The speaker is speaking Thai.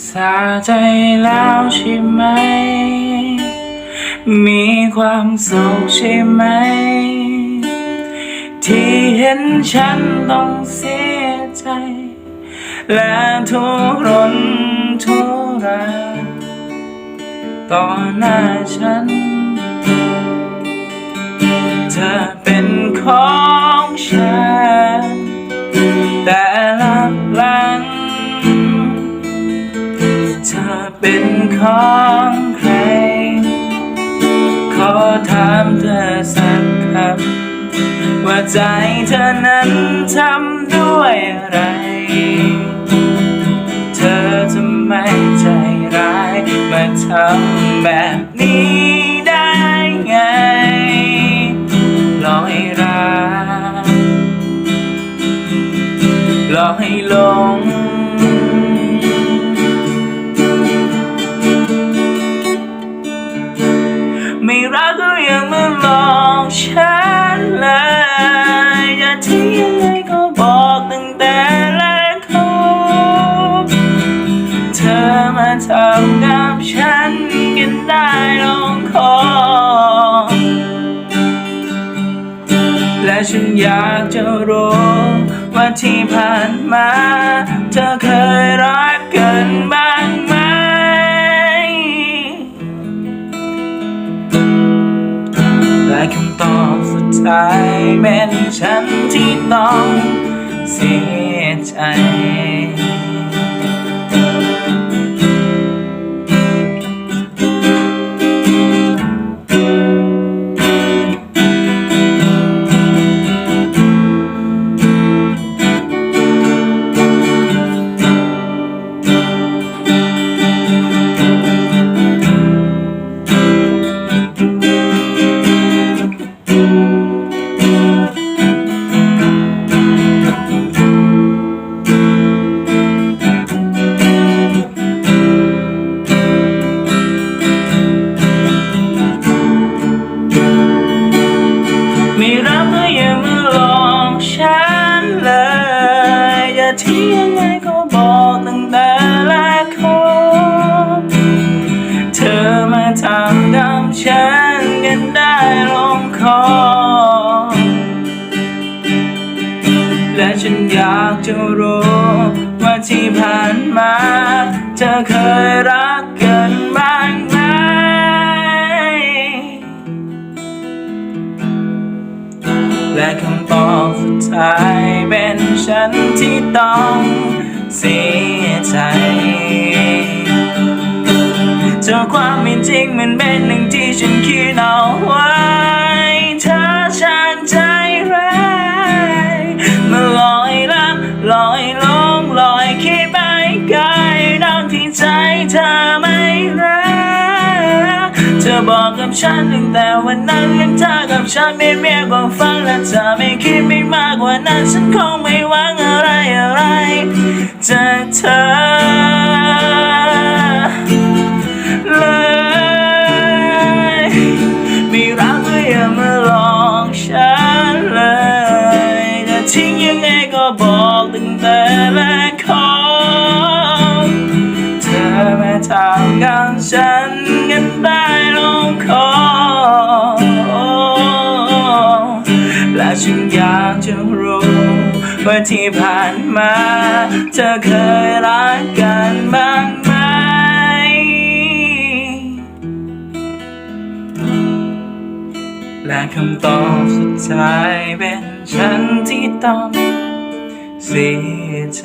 สาใจแล้วใช่ไหม มีความสุขใช่ไหม ที่เห็นฉันต้องเสียใจ และทุรนทุรายต่อหน้าฉัน เธอเป็นของ ของใคร ขอถามเธอสักคำว่าใจเธอนั้นทำด้วยอะไร เธอทำไมใจร้ายมาทำแบบนี้ได้ไงลอกให้รักลอกให้หลง ฉันอยากจะรู้ว่าที่ผ่านมา เธอเคยรักกันบ้างไหม และคำตอบสุดท้ายเป็นฉันที่ต้องเสียใจ และฉันอยากจะรู้ว่าที่ผ่านมา เธอเคยรักกันบ้างไหมและคำตอบสุดท้ายเป็นฉันที่ต้องเสียใจเจอความเป็นจริงมันเป็นหนึ่งที่ฉัน เธอบอกกับฉันตั้งแต่วันนั้นยังเธอกับฉันไม่เมียกว่าฝันและเธอไม่คิดไม่มากกว่านั้นฉันคงไม่หวัง และฉันอยากจะรู้ว่าที่ผ่านมา เธอเคยรักกันบ้างไหม และคำตอบสุดท้ายเป็นฉันที่ต้องเสียใจ